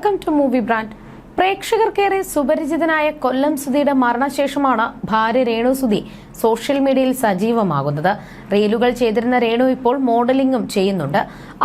Welcome to movie brand പ്രേക്ഷകർക്കേറെ സുപരിചിതനായ കൊല്ലം സുധിയുടെ മരണശേഷമാണ് ഭാര്യ രേണു സുധി സോഷ്യൽ മീഡിയയിൽ സജീവമാകുന്നത്. റീലുകൾ ചെയ്തിരുന്ന രേണു ഇപ്പോൾ മോഡലിംഗും ചെയ്യുന്നുണ്ട്.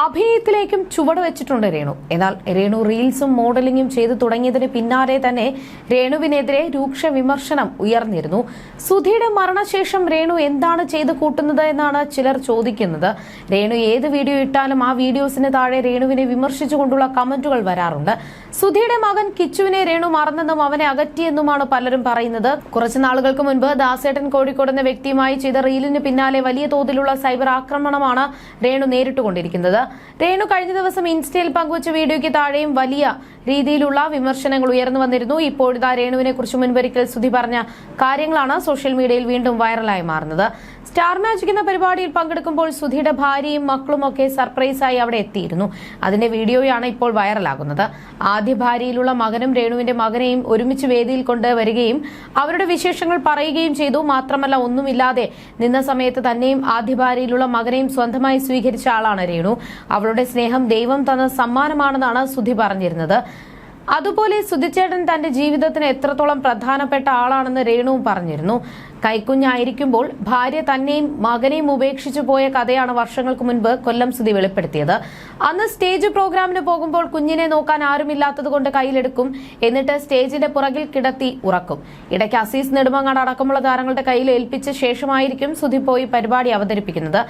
അഭിനയത്തിലേക്കും ചുവട് വെച്ചിട്ടുണ്ട് രേണു. എന്നാൽ രേണു റീൽസും മോഡലിംഗും ചെയ്തു തുടങ്ങിയതിന് പിന്നാലെ തന്നെ രേണുവിനെതിരെ രൂക്ഷ വിമർശനം ഉയർന്നിരുന്നു. സുധിയുടെ മരണശേഷം രേണു എന്താണ് ചെയ്തു കൂട്ടുന്നത് എന്നാണ് ചിലർ ചോദിക്കുന്നത്. രേണു ഏത് വീഡിയോ ഇട്ടാലും ആ വീഡിയോസിന് താഴെ രേണുവിനെ വിമർശിച്ചുകൊണ്ടുള്ള കമന്റുകൾ വരാറുണ്ട്. സുധിയുടെ മകൻ കിച്ചുവിനെ രേണു മറന്നെന്നും അവനെ അകറ്റിയെന്നുമാണ് പലരും പറയുന്നത്. കുറച്ചു നാളുകൾക്ക് മുൻപ് ദാസേട്ടൻ കോഴിക്കോട് എന്ന വ്യക്തിയുമായി ചെയ്ത റീലിന് പിന്നാലെ വലിയ തോതിലുള്ള സൈബർ ആക്രമണമാണ് രേണു നേരിട്ടുകൊണ്ടിരിക്കുന്നത്. രേണു കഴിഞ്ഞ ദിവസം ഇൻസ്റ്റയിൽ പങ്കുവച്ച വീഡിയോയ്ക്ക് താഴെയും വലിയ രീതിയിലുള്ള വിമർശനങ്ങൾ ഉയർന്നു വന്നിരുന്നു. ഇപ്പോഴിതാ രേണുവിനെ കുറിച്ച് മുൻപൊരിക്കൽ സ്തുതി പറഞ്ഞ കാര്യങ്ങളാണ് സോഷ്യൽ മീഡിയയിൽ വീണ്ടും വൈറലായി മാറുന്നത്. സ്റ്റാർ മാജിക് എന്ന പരിപാടിയിൽ പങ്കെടുക്കുമ്പോൾ സുധിയുടെ ഭാര്യയും മക്കളും ഒക്കെ സർപ്രൈസായി അവിടെ എത്തിയിരുന്നു. അതിന്റെ വീഡിയോയാണ് ഇപ്പോൾ വൈറലാകുന്നത്. ആദ്യ ഭാര്യയിലുള്ള മകനും രേണുവിന്റെ മകനെയും ഒരുമിച്ച് വേദിയിൽ കൊണ്ടുവരികയും അവരുടെ വിശേഷങ്ങൾ പറയുകയും ചെയ്തു. മാത്രമല്ല ഒന്നുമില്ലാതെ നിന്ന സമയത്ത് തന്നെയും ആദ്യ ഭാര്യയിലുള്ള മകനെയും സ്വന്തമായി സ്വീകരിച്ച ആളാണ് രേണു. അവളുടെ സ്നേഹം ദൈവം തന്ന സമ്മാനമാണെന്നാണ് സുധി പറഞ്ഞിരുന്നത്. അതുപോലെ സുധിച്ചേട്ടൻ തന്റെ ജീവിതത്തിന് എത്രത്തോളം പ്രധാനപ്പെട്ട ആളാണെന്ന് രേണുവും പറഞ്ഞിരുന്നു. കൈക്കുഞ്ഞായിരിക്കുമ്പോൾ ഭാര്യ തന്നെയും മകനെയും ഉപേക്ഷിച്ചു പോയ കഥയാണ് വർഷങ്ങൾക്ക് മുൻപ് കൊല്ലം സ്ഥിതി വെളിപ്പെടുത്തിയത്. അന്ന് സ്റ്റേജ് പ്രോഗ്രാമിന് പോകുമ്പോൾ കുഞ്ഞിനെ നോക്കാൻ ആരുമില്ലാത്തത് കൊണ്ട് കയ്യിലെടുക്കും. എന്നിട്ട് സ്റ്റേജിന്റെ പുറകിൽ കിടത്തി ഉറക്കും. ഇടയ്ക്ക് അസീസ് നെടുമങ്ങാട് അടക്കമുള്ള താരങ്ങളുടെ കയ്യിൽ ഏൽപ്പിച്ച ശേഷമായിരിക്കും സുധി പോയി പരിപാടി അവതരിപ്പിക്കുന്നത്.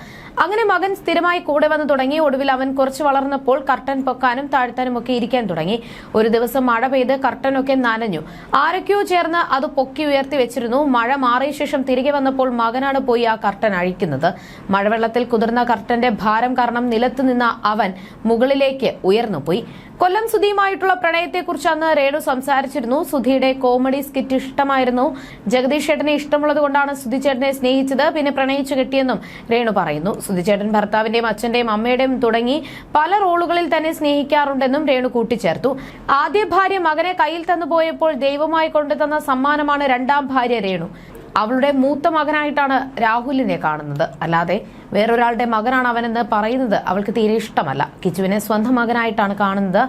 അങ്ങനെ മകൻ സ്ഥിരമായി കൂടെ വന്നു തുടങ്ങി. ഒടുവിൽ അവൻ കുറച്ച് വളർന്നപ്പോൾ കർട്ടൻ പൊക്കാനും താഴ്ത്താനും ഒക്കെ ഇരിക്കാൻ തുടങ്ങി. ഒരു ദിവസം മഴ പെയ്ത് കർട്ടനൊക്കെ നനഞ്ഞു. ആരൊക്കെയോ ചേർന്ന് അത് പൊക്കി ഉയർത്തി വെച്ചിരുന്നു. മഴ മാറിയ ശേഷം തിരികെ വന്നപ്പോൾ മകനാണ് പോയി ആ കർട്ടൻ അഴിക്കുന്നത്. മഴവെള്ളത്തിൽ കുതിർന്ന കർട്ടന്റെ ഭാരം കാരണം നിലത്ത് നിന്ന അവൻ മുകളിലേക്ക് ഉയർന്നുപോയി കൊല്ലം സുധിയുമായിട്ടുള്ള പ്രണയത്തെക്കുറിച്ച് അന്ന് രേണു സംസാരിച്ചിരുന്നു. സുധിയുടെ കോമഡി സ്കിറ്റ് ഇഷ്ടമായിരുന്നു. ജഗദീഷ് ചേട്ടനെ ഇഷ്ടമുള്ളത് കൊണ്ടാണ് സുധി ചേട്ടനെ സ്നേഹിച്ചത്. പിന്നെ പ്രണയിച്ചു കിട്ടിയെന്നും രേണു പറയുന്നു. സുധി ചേട്ടൻ ഭർത്താവിന്റെയും അച്ഛന്റെയും അമ്മയുടെയും തുടങ്ങി പല റോളുകളിൽ തന്നെ സ്നേഹിക്കാറുണ്ടെന്നും രേണു കൂട്ടിച്ചേർത്തു. ആദ്യ ഭാര്യ മകനെ കയ്യിൽ തന്നു പോയപ്പോൾ ദൈവമായി കൊണ്ടുതന്ന സമ്മാനമാണ് രണ്ടാം ഭാര്യ രേണു. അവളുടെ മൂത്ത മകനായിട്ടാണ് രാഹുലിനെ കാണുന്നത്. അല്ലാതെ വേറൊരാളുടെ മകനാണ് അവനെന്ന് പറയുന്നത്. അവൾക്ക് തീരെ ഇഷ്ടമല്ല. കിച്ചുവിനെ സ്വന്തം മകനായിട്ടാണ് കാണുന്നത്.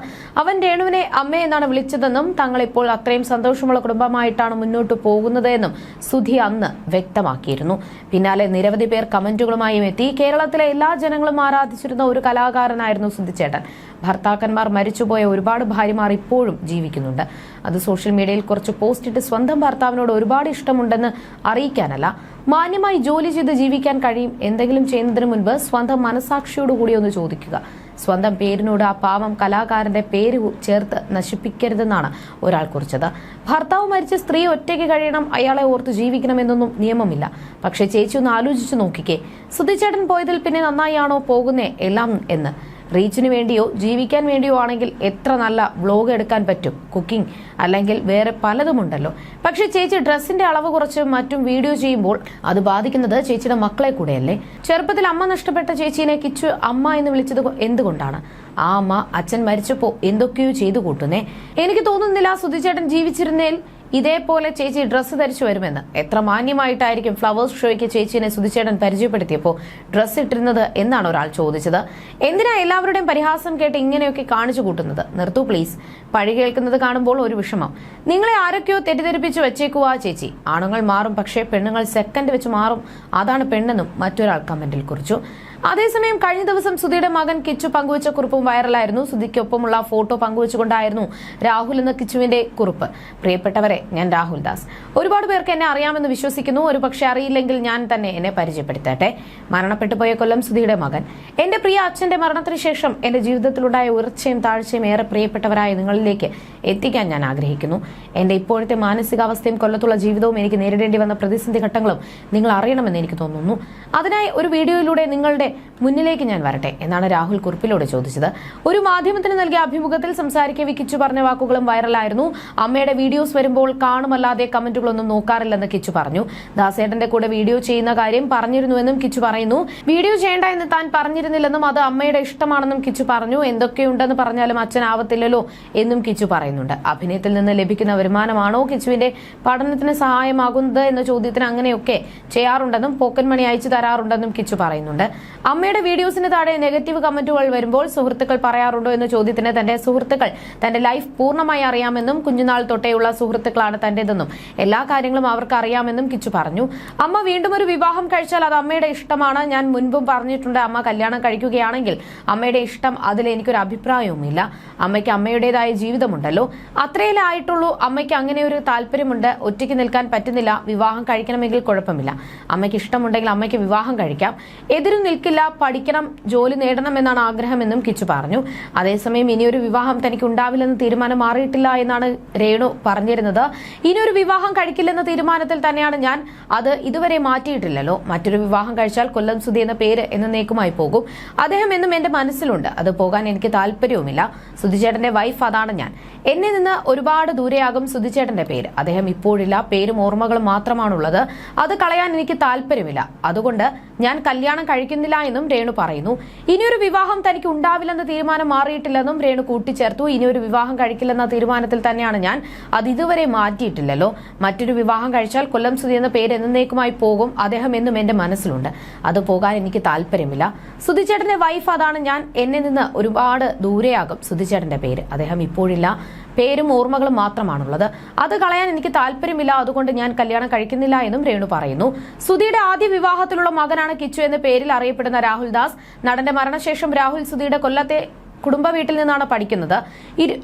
അവൻ രേണുവിനെ അമ്മയെന്നാണ് വിളിച്ചതെന്നും തങ്ങൾ ഇപ്പോൾ അത്രയും സന്തോഷമുള്ള കുടുംബമായിട്ടാണ് മുന്നോട്ട് പോകുന്നത് എന്നും സുധി അന്ന് വ്യക്തമാക്കിയിരുന്നു. പിന്നാലെ നിരവധി പേർ കമന്റുകളുമായും എത്തി. കേരളത്തിലെ എല്ലാ ജനങ്ങളും ആരാധിച്ചിരുന്ന ഒരു കലാകാരനായിരുന്നു സുധിച്ചേട്ടൻ. ഭർത്താക്കന്മാർ മരിച്ചുപോയ ഒരുപാട് ഭാര്യമാർ ഇപ്പോഴും ജീവിക്കുന്നുണ്ട്. അത് സോഷ്യൽ മീഡിയയിൽ കുറച്ച് പോസ്റ്റ് ഇട്ട് സ്വന്തം ഭർത്താവിനോട് ഒരുപാട് ഇഷ്ടമുണ്ടെന്ന് അറിയിക്കാനല്ല. മാന്യമായി ജോലി ചെയ്ത് ജീവിക്കാൻ കഴിയും. എന്തെങ്കിലും ചെയ്യുന്നതിന് മുൻപ് സ്വന്തം മനസാക്ഷിയോടുകൂടി ഒന്ന് ചോദിക്കുക. സ്വന്തം പേരിനോട് ആ പാവം കലാകാരന്റെ പേര് ചേർത്ത് നശിപ്പിക്കരുതെന്നാണ് ഒരാൾ കുറിച്ചത്. ഭർത്താവ് മരിച്ച സ്ത്രീ ഒറ്റയ്ക്ക് കഴിയണം അയാളെ ഓർത്ത് ജീവിക്കണമെന്നൊന്നും നിയമമില്ല. പക്ഷേ ചേച്ചി ഒന്ന് ആലോചിച്ചു നോക്കിക്കേ. സുധിച്ചേട്ടൻ പോയതിൽ പിന്നെ നന്നായി ആണോ പോകുന്നേ? എല്ലാം എന്ന്. റീച്ചിന് വേണ്ടിയോ ജീവിക്കാൻ വേണ്ടിയോ ആണെങ്കിൽ എത്ര നല്ല വ്ലോഗ് എടുക്കാൻ പറ്റും കുക്കിംഗ് അല്ലെങ്കിൽ വേറെ പലതുമുണ്ടല്ലോ. പക്ഷേ ചേച്ചി ഡ്രസ്സിന്റെ അളവ് കുറച്ച് മറ്റും വീഡിയോ ചെയ്യുമ്പോൾ അത് ബാധിക്കുന്നത് ചേച്ചിയുടെ മക്കളെ കൂടെയല്ലേ? ചെറുപ്പത്തിൽ അമ്മ നഷ്ടപ്പെട്ട ചേച്ചീനെ കിച്ചു അമ്മ എന്ന് വിളിച്ചത് എന്തുകൊണ്ടാണ്? ആ അമ്മ അച്ഛൻ മരിച്ചപ്പോ എന്തൊക്കെയോ ചെയ്തു കൂട്ടുന്നേ? എനിക്ക് തോന്നുന്നില്ല സുധിചേട്ടൻ ജീവിച്ചിരുന്നേൽ ഇതേപോലെ ചേച്ചി ഡ്രസ്സ് ധരിച്ചു വരുമെന്ന്. എത്ര മാന്യമായിട്ടായിരിക്കും ഫ്ലവേഴ്സ് ഷോയ്ക്ക് ചേച്ചിനെ സുധിച്ചേടൻ പരിചയപ്പെടുത്തിയപ്പോൾ ഡ്രസ്സ് ഇട്ടിരുന്നത് എന്നാണ് ഒരാൾ ചോദിച്ചത്. എന്തിനാ എല്ലാവരുടെയും പരിഹാസം കേട്ട് ഇങ്ങനെയൊക്കെ കാണിച്ചു കൂട്ടുന്നത്? നിർത്തൂ പ്ലീസ്. പഴി കേൾക്കുന്നത് കാണുമ്പോൾ ഒരു വിഷമം. നിങ്ങളെ ആരൊക്കെയോ തെറ്റിദ്ധരിപ്പിച്ച് വെച്ചേക്കുവാ ചേച്ചി. ആണുങ്ങൾ മാറും പക്ഷേ പെണ്ണുങ്ങൾ സെക്കൻഡ് വെച്ച് മാറും. അതാണ് പെണ്ണെന്നും മറ്റൊരാൾ കമന്റിൽ കുറിച്ചു. അതേസമയം കഴിഞ്ഞ ദിവസം സുധിയുടെ മകൻ കിച്ചു പങ്കുവച്ച കുറിപ്പും വൈറലായിരുന്നു. സുധിക്കൊപ്പമുള്ള ഫോട്ടോ പങ്കുവച്ചുകൊണ്ടായിരുന്നു രാഹുൽ എന്ന കിച്ചുവിന്റെ കുറിപ്പ്. പ്രിയപ്പെട്ടവരെ ഞാൻ രാഹുൽ ദാസ്. ഒരുപാട് പേർക്ക് എന്നെ അറിയാമെന്ന് വിശ്വസിക്കുന്നു. ഒരു പക്ഷേ അറിയില്ലെങ്കിൽ ഞാൻ തന്നെ എന്നെ പരിചയപ്പെടുത്തട്ടെ. മരണപ്പെട്ടു പോയ കൊല്ലം സുധിയുടെ മകൻ. എന്റെ പ്രിയ അച്ഛന്റെ മരണത്തിന് ശേഷം എന്റെ ജീവിതത്തിലുണ്ടായ ഉയർച്ചയും താഴ്ചയും ഏറെ പ്രിയപ്പെട്ടവരായ നിങ്ങളിലേക്ക് എത്തിക്കാൻ ഞാൻ ആഗ്രഹിക്കുന്നു. എന്റെ ഇപ്പോഴത്തെ മാനസികാവസ്ഥയും കൊല്ലത്തുള്ള ജീവിതവും എനിക്ക് നേരിടേണ്ടി വന്ന പ്രതിസന്ധി ഘട്ടങ്ങളും നിങ്ങൾ അറിയണമെന്ന് എനിക്ക് തോന്നുന്നു. അതിനായി ഒരു വീഡിയോയിലൂടെ നിങ്ങളുടെ മുന്നിലേക്ക് ഞാൻ വരട്ടെ എന്നാണ് രാഹുൽ കുറിപ്പിലൂടെ ചോദിച്ചത്. ഒരു മാധ്യമത്തിന് നൽകിയ അഭിമുഖത്തിൽ സംസാരിക്കെ കിച്ചു പറഞ്ഞ വാക്കുകളും വൈറലായിരുന്നു. അമ്മയുടെ വീഡിയോസ് വരുമ്പോൾ കാണുമല്ലാതെ കമന്റുകളൊന്നും നോക്കാറില്ലെന്ന് കിച്ചു പറഞ്ഞു. ദാസേട്ടന്റെ കൂടെ വീഡിയോ ചെയ്യുന്ന കാര്യം പറഞ്ഞിരുന്നുവെന്നും കിച്ചു പറയുന്നു. വീഡിയോ ചെയ്യേണ്ട എന്ന് താൻ പറഞ്ഞിരുന്നില്ലെന്നും അത് അമ്മയുടെ ഇഷ്ടമാണെന്നും കിച്ചു പറഞ്ഞു. എന്തൊക്കെയുണ്ടെന്ന് പറഞ്ഞാലും അച്ഛനാവത്തില്ലല്ലോ എന്നും കിച്ചു പറയുന്നുണ്ട്. അഭിനയത്തിൽ നിന്ന് ലഭിക്കുന്ന വരുമാനമാണോ കിച്ചുവിന്റെ പഠനത്തിന് സഹായമാകുന്നത് എന്ന ചോദ്യത്തിന് അങ്ങനെയൊക്കെ ചെയ്യാറുണ്ടെന്നും പോക്കൻ മണി അയച്ചു തരാറുണ്ടെന്നും കിച്ചു പറയുന്നുണ്ട്. അമ്മയുടെ വീഡിയോസിന് താഴെ നെഗറ്റീവ് കമന്റുകൾ വരുമ്പോൾ സുഹൃത്തുക്കൾ പറയാറുണ്ടോ എന്ന ചോദ്യത്തിന് തന്റെ സുഹൃത്തുക്കൾ തന്റെ ലൈഫ് പൂർണമായി അറിയാമെന്നും കുഞ്ഞുനാൾ തൊട്ടേയുള്ള സുഹൃത്തുക്കളാണ് തന്റേതെന്നും എല്ലാ കാര്യങ്ങളും അവർക്ക് അറിയാമെന്നും കിച്ചു പറഞ്ഞു. അമ്മ വീണ്ടും ഒരു വിവാഹം കഴിച്ചാൽ അത് അമ്മയുടെ ഇഷ്ടമാണ്. ഞാൻ മുൻപും പറഞ്ഞിട്ടുണ്ട് അമ്മ കല്യാണം കഴിക്കുകയാണെങ്കിൽ അമ്മയുടെ ഇഷ്ടം അതിൽ എനിക്കൊരു അഭിപ്രായവുമില്ല. അമ്മയ്ക്ക് അമ്മയുടേതായ ജീവിതമുണ്ടല്ലോ. അത്രയിലായിട്ടുള്ളൂ അമ്മയ്ക്ക് അങ്ങനെ ഒരു താല്പര്യമുണ്ട്. ഒറ്റയ്ക്ക് നിൽക്കാൻ പറ്റുന്നില്ല. വിവാഹം കഴിക്കണമെങ്കിൽ കുഴപ്പമില്ല. അമ്മയ്ക്ക് ഇഷ്ടമുണ്ടെങ്കിൽ അമ്മയ്ക്ക് വിവാഹം കഴിക്കാം. എതിരും നിൽക്കില്ല പഠിക്കണം ജോലി നേടണം എന്നാണ് ആഗ്രഹമെന്നും കിച്ചു പറഞ്ഞു. അതേസമയം ഇനിയൊരു വിവാഹം തനിക്ക് ഉണ്ടാവില്ലെന്ന് തീരുമാനം മാറിയിട്ടില്ല എന്നാണ് രേണു പറഞ്ഞിരുന്നത്. ഇനിയൊരു വിവാഹം കഴിക്കില്ലെന്ന തീരുമാനത്തിൽ തന്നെയാണ് ഞാൻ. അത് ഇതുവരെ മാറ്റിയിട്ടില്ലല്ലോ. മറ്റൊരു വിവാഹം കഴിച്ചാൽ കൊല്ലം സുധി എന്ന പേര് എന്നേക്കുമായി പോകും. അദ്ദേഹം എന്നും എന്റെ മനസ്സിലുണ്ട്. അത് പോകാൻ എനിക്ക് താല്പര്യവുമില്ല. സുധിചേട്ടന്റെ വൈഫ് അതാണ് ഞാൻ. എന്നെ നിന്ന് ഒരുപാട് ദൂരെയാകും സുധിചേട്ടന്റെ പേര്. അദ്ദേഹം ഇപ്പോഴില്ല. പേരും ഓർമ്മകളും മാത്രമാണുള്ളത്. അത് കളയാൻ എനിക്ക് താല്പര്യമില്ല. അതുകൊണ്ട് ഞാൻ കല്യാണം കഴിക്കുന്നില്ല എന്നും രേണു പറയുന്നു. ഇനിയൊരു വിവാഹം തനിക്ക് ഉണ്ടാവില്ലെന്ന തീരുമാനം മാറിയിട്ടില്ലെന്നും രേണു കൂട്ടിച്ചേർത്തു. ഇനിയൊരു വിവാഹം കഴിക്കില്ലെന്ന തീരുമാനത്തിൽ തന്നെയാണ് ഞാൻ. അത് ഇതുവരെ മാറ്റിയിട്ടില്ലല്ലോ. മറ്റൊരു വിവാഹം കഴിച്ചാൽ കൊല്ലം സുധി എന്ന പേര് എന്നേക്കുമായി പോകും. അദ്ദേഹം എന്നും എന്റെ മനസ്സിലുണ്ട്. അത് പോകാൻ എനിക്ക് താല്പര്യമില്ല. സുധിച്ചേട്ടന്റെ വൈഫ് അതാണ് ഞാൻ. എന്നെ നിന്ന് ഒരുപാട് ദൂരെയാകും സുധിച്ചേട്ടന്റെ പേര്. അദ്ദേഹം ഇപ്പോഴില്ല. പേരും ഓർമ്മകളും മാത്രമാണുള്ളത്. അത് കളയാൻ എനിക്ക് താല്പര്യമില്ല. അതുകൊണ്ട് ഞാൻ കല്യാണം കഴിക്കുന്നില്ല എന്നും രേണു പറയുന്നു. സുധിയുടെ ആദ്യ വിവാഹത്തിലുള്ള മകനാണ് കിച്ചു എന്ന പേരിൽ അറിയപ്പെടുന്ന രാഹുൽ ദാസ്. നടന്റെ മരണശേഷം രാഹുൽ സുധിയുടെ കൊല്ലത്തെ കുടുംബ വീട്ടിൽ നിന്നാണ് പഠിക്കുന്നത്.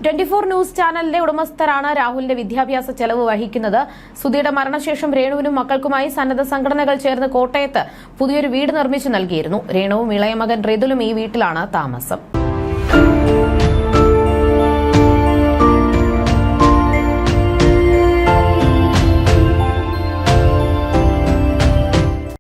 ട്വന്റി ഫോർ ന്യൂസ് ചാനലിന്റെ ഉടമസ്ഥരാണ് രാഹുലിന്റെ വിദ്യാഭ്യാസ ചെലവ് വഹിക്കുന്നത്. സുധിയുടെ മരണശേഷം രേണുവിനും മക്കൾക്കുമായി സന്നദ്ധ സംഘടനകൾ ചേർന്ന് കോട്ടയത്ത് പുതിയൊരു വീട് നിർമ്മിച്ചു നൽകിയിരുന്നു. രേണുവും ഇളയമകൻ റിതുലും ഈ വീട്ടിലാണ് താമസം.